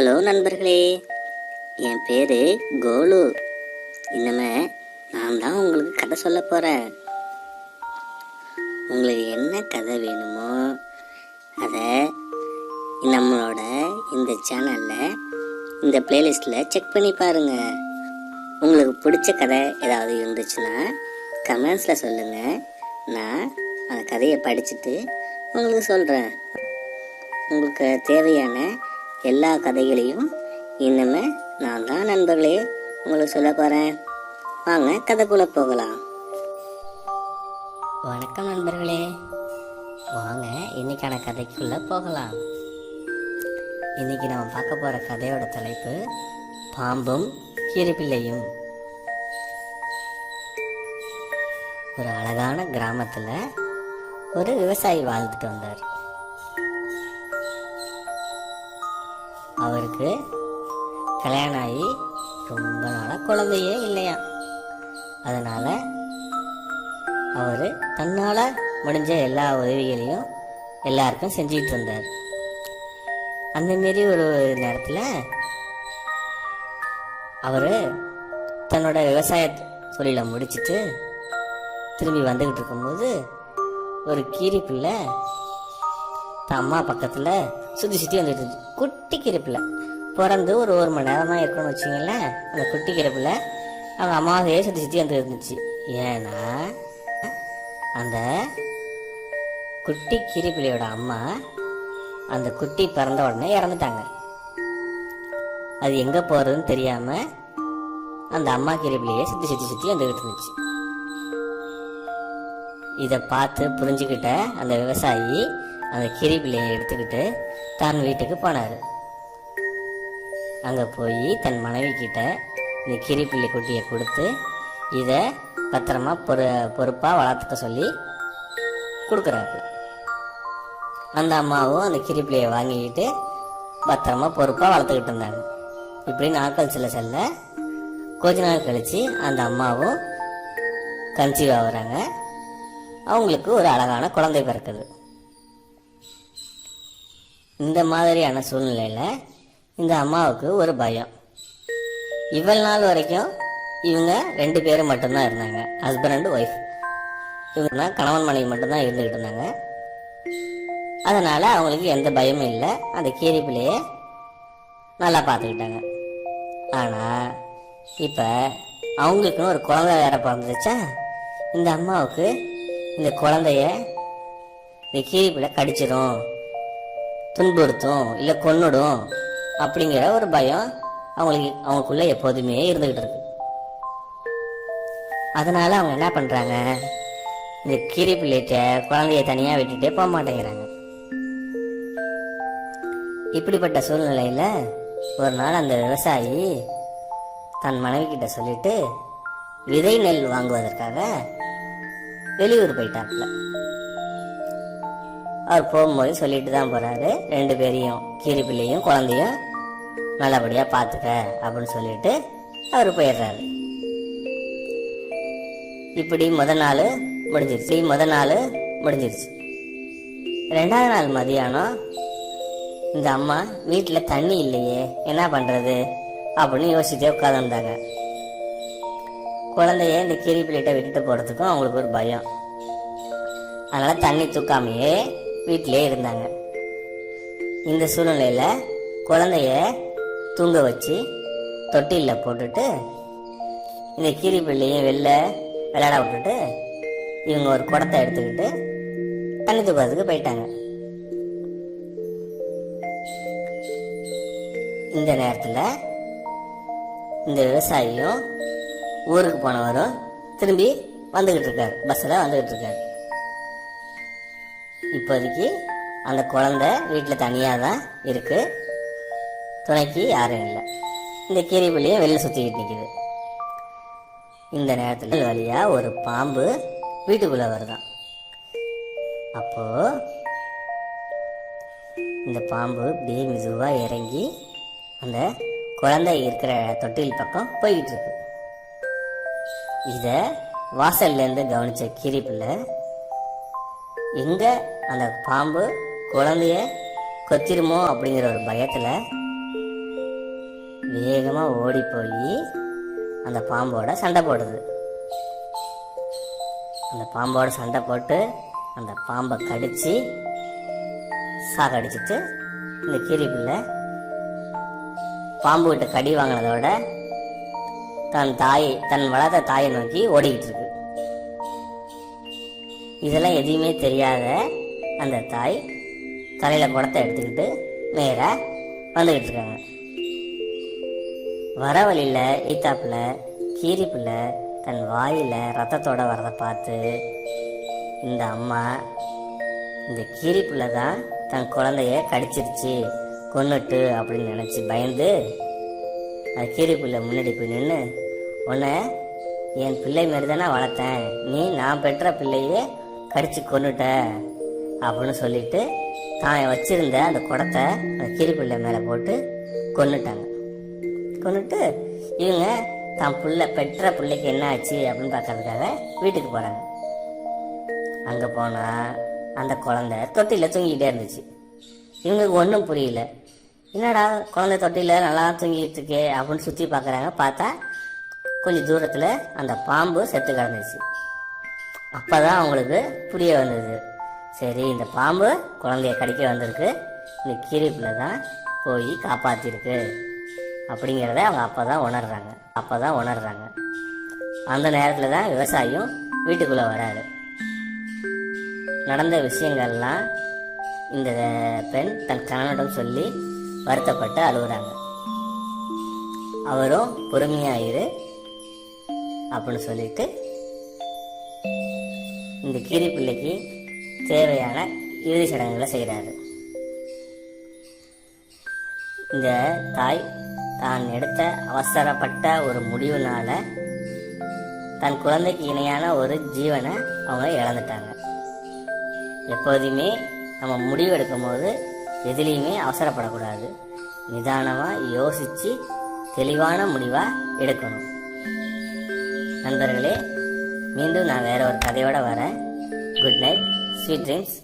Hello நண்பர்களே. என் பேர் கோலு. இனிமே நான் தான் உங்களுக்கு கதை சொல்ல போகிறேன் உங்களுக்கு என்ன கதை வேணுமோ அதை நம்மளோட இந்த சேனலில் இந்த பிளேலிஸ்ட்டில் செக் பண்ணி பாருங்கள் உங்களுக்கு பிடிச்ச கதை ஏதாவது இருந்துச்சுன்னா கமெண்ட்ஸில் சொல்லுங்கள் நான் அந்த கதையை படிச்சுட்டு உங்களுக்கு சொல்கிறேன் உங்களுக்கு தேவையான எல்லா கதைகளையும் இன்னுமே நான் தான் நண்பர்களே உங்களுக்கு சொல்ல போகிறேன் வாங்க கதைக்குள்ளே போகலாம். வணக்கம் நண்பர்களே. வாங்க இன்னைக்கான கதைக்குள்ளே போகலாம். இன்னைக்கு நம்ம பார்க்க போகிற கதையோட தலைப்பு பாம்பும் கீரைப்பிள்ளையும் ஒரு அழகான கிராமத்தில் ஒரு விவசாயி வாழ்ந்துட்டு வந்தார். அவருக்கு கல்யாணம் ஆகி ரொம்ப நாளாக குழந்தையே இல்லையா? அதனால் அவர் தன்னால் முடிஞ்ச எல்லா உதவிகளையும் எல்லாருக்கும் செஞ்சிட்டு இருந்தார். அந்த மாரி ஒரு நேரத்தில் அவர் தன்னோட விவசாய தொழிலை முடிச்சிட்டு திரும்பி வந்துக்கிட்டு இருக்கும்போது ஒரு கீரி பிள்ளை தான் அம்மா பக்கத்தில் சுற்றி சுற்றி வந்துட்டு இருந்துச்சு. குட்டி கிருப்பில். பிறந்து ஒரு ஒரு மணி நேரம் தான் இருக்குன்னு அந்த குட்டி கிருப்பில் அவங்க அம்மாவையே சுற்றி சுற்றி வந்துட்டு இருந்துச்சு. ஏன்னா அந்த குட்டி கிரிப்பிள்ளையோட அம்மா அந்த குட்டி பிறந்த உடனே இறந்துட்டாங்க. அது எங்கே போகிறதுன்னு தெரியாமல் அந்த அம்மா கிரிப்பிள்ளையே சுற்றி சுற்றி சுற்றி வந்துக்கிட்டு இருந்துச்சு. இதை பார்த்து புரிஞ்சுக்கிட்ட அந்த விவசாயி அந்த கிரிபிள்ளையை எடுத்துக்கிட்டு தன் வீட்டுக்கு போனார். அங்கே போய் தன் மனைவி கிட்ட இந்த கிரிப்பிள்ளை குட்டியை கொடுத்து இதை பத்திரமா பொறு பொறுப்பாக வளர்த்துக்க சொல்லி கொடுக்குறாரு. அந்த அம்மாவும் அந்த கிரிப்பிள்ளையை வாங்கிக்கிட்டு பத்திரமா பொறுப்பாக வளர்த்துக்கிட்டு இருந்தாங்க. இப்படி நாட்கள் செல்ல செல்ல கொஞ்ச நாள் கழித்து அந்த அம்மாவும் கன்சீவ் ஆகுறாங்க. அவங்களுக்கு ஒரு அழகான குழந்தை பிறக்குது. இந்த மாதிரியான சூழ்நிலையில் இந்த அம்மாவுக்கு ஒரு பயம். இவ்வளவு நாள் வரைக்கும் இவங்க ரெண்டு பேரும் மட்டும்தான் இருந்தாங்க. ஹஸ்பண்ட் அண்ட் ஒய்ஃப் இவங்க தான் கணவன் மனைவி மட்டும்தான் இருந்துக்கிட்டு இருந்தாங்க. அதனால் அவங்களுக்கு எந்த பயமும் இல்லை. அந்த கீரி நல்லா பார்த்துக்கிட்டாங்க. ஆனால் இப்போ அவங்களுக்குன்னு ஒரு குழந்தை வேற பிறந்துச்சா இந்த அம்மாவுக்கு இந்த குழந்தைய இந்த கீரி கடிச்சிடும் துன்புறுத்தும் இல்லை கொன்னுடும் அப்படிங்கிற ஒரு பயம் அவங்களுக்கு அவங்களுக்குள்ள எப்போதுமே இருந்துகிட்டு இருக்கு. அதனால அவங்க என்ன பண்றாங்க? இந்த கீரி பிள்ளைகிட்ட குழந்தைய தனியா விட்டுட்டே போக மாட்டேங்கிறாங்க. இப்படிப்பட்ட சூழ்நிலையில ஒரு நாள் அந்த விவசாயி தன் மனைவி கிட்ட சொல்லிட்டு விதை நெல் வாங்குவதற்காக வெளியூர் போயிட்டாப்புல. அவர் போகும்போது சொல்லிட்டு தான் போறாரு. ரெண்டு பேரையும் கீரி பிள்ளையும் குழந்தையும் நல்லபடியா பார்த்துக்க அப்படின்னு சொல்லிட்டு அவர் போயிடுறாரு. இப்படி முத நாள் முடிஞ்சிருச்சு. முத நாள் முடிஞ்சிருச்சு. ரெண்டாவது நாள் மதியானம் இந்த அம்மா வீட்டில் தண்ணி இல்லையே என்ன பண்ணுறது அப்படின்னு யோசிச்சே உட்காந்துருந்தாங்க குழந்தைய இந்த கீரி பிள்ளைகிட்ட விட்டுட்டு போகிறதுக்கும் அவங்களுக்கு ஒரு பயம். அதனால் தண்ணி தூக்காமையே வீட்டிலே இருந்தாங்க. இந்த சூழ்நிலையில் குழந்தைய தூங்க வச்சு தொட்டிலில் போட்டுட்டு இந்த கீரி பிள்ளையும் வெளில விளையாட விட்டுட்டு இவங்க ஒரு குடத்தை எடுத்துக்கிட்டு தண்ணி தூக்கிறதுக்கு போயிட்டாங்க. இந்த நேரத்தில் இந்த விவசாயியும் ஊருக்கு போனவரும் திரும்பி வந்துக்கிட்டு இருக்காரு. பஸ்ஸில் வந்துக்கிட்டு இருக்காரு. இப்போதைக்கு அந்த குழந்தை வீட்டில் தனியாக தான் இருக்குது துணைக்கு யாரும் இல்லை. இந்த கீரிபிள்ளையும் வெளில சுற்றிக்கிட்டு நிற்கிது இந்த நேரத்தில் வழியாக ஒரு பாம்பு வீட்டுக்குள்ளே வருதான். அப்போது இந்த பாம்பு இப்படியே மெதுவாக இறங்கி அந்த குழந்தை இருக்கிற தொட்டில் பக்கம் போய்கிட்டு இருக்கு. இதை வாசல்லேருந்து கவனித்த கீரிப்பிள்ளை எங்க அந்த பாம்பு குழந்தைய கொத்திருமோ அப்படிங்கிற ஒரு பயத்தில் வேகமாக ஓடி போய் அந்த பாம்போட சண்டை போடுது. அந்த பாம்போட சண்டை போட்டு அந்த பாம்பை கடிச்சு சாகடிச்சிட்டு இந்த கீரி பிள்ளை பாம்பு கிட்ட கடி வாங்கினதோட தன் தாயை தன் வளர்த்த தாயை நோக்கி ஓடிக்கிட்டு இருக்கு. இதெல்லாம் எதையுமே தெரியாத அந்த தாய் தலையில் குடத்தை எடுத்துக்கிட்டு நேராக வந்துக்கிட்டு இருக்காங்க. வர வழியில் ஈத்தாப்புல கீரிப்பில் தன் வாயில் ரத்தத்தோடு வரதை பார்த்து இந்த அம்மா இந்த கீரிப்பில் தான் தன் குழந்தைய கடிச்சிருச்சு கொன்னுட்டு அப்படின்னு நினச்சி பயந்து அது கீரி முன்னாடி போய் நின்று உன்னை என் பிள்ளை மாரி தானே வளர்த்தேன். நீ நான் பெற்ற பிள்ளையே கடிச்சு கொன்னுட்ட அப்படின்னு சொல்லிட்டு தான் வச்சிருந்த அந்த குடத்தை அந்த கீரி மேலே போட்டு கொண்டுட்டாங்க கொண்டுட்டு இவங்க தான் பிள்ளை பெற்ற பிள்ளைக்கு என்ன ஆச்சு அப்படின்னு பார்க்கறதுக்காக வீட்டுக்கு போகிறாங்க அங்கே போனால் அந்த குழந்தை தொட்டியில் தூங்கிக்கிட்டே இருந்துச்சு. இவங்களுக்கு ஒன்றும் புரியல. என்னடா குழந்தை தொட்டியில் நல்லா தூங்கிட்டு இருக்கே அப்படின்னு சுற்றி பார்க்குறாங்க. பார்த்தா கொஞ்சம் தூரத்தில் அந்த பாம்பு செத்து கிடந்துச்சு. அப்போ தான் அவங்களுக்கு புரிய வந்தது. சரி இந்த பாம்பு குழந்தைய கடிக்க வந்திருக்கு. இந்த கீரிப்பில் தான் போய் காப்பாற்றிருக்கு அப்படிங்கிறத அவங்க அப்போ தான் உணர்றாங்க. அப்போ தான் உணர்றாங்க. அந்த நேரத்தில் தான் விவசாயியும் வீட்டுக்குள்ளே வராரு. நடந்த விஷயங்கள்லாம் இந்த பெண் தன் கணவனிடம் சொல்லி வருத்தப்பட்டு அழுகுறாங்க. அவரும் பொறுமையாயிரு அப்படின்னு சொல்லிட்டு இந்த கீரி பிள்ளைக்கு தேவையான இறுதி சடங்குகளை செய்கிறாரு. இந்த தாய் தான் எடுத்த அவசரப்பட்ட ஒரு முடிவுனால தன் குழந்தைக்கு இணையான ஒரு ஜீவனை அவங்க இழந்துட்டாங்க. எப்போதுமே நம்ம முடிவு எடுக்கும் போது எதுலேயுமே அவசரப்படக்கூடாது. நிதானமாக யோசித்து தெளிவான முடிவாக எடுக்கணும். நண்பர்களே மீண்டும் நான் வேற ஒரு கதையோட வரேன். Good night sweet dreams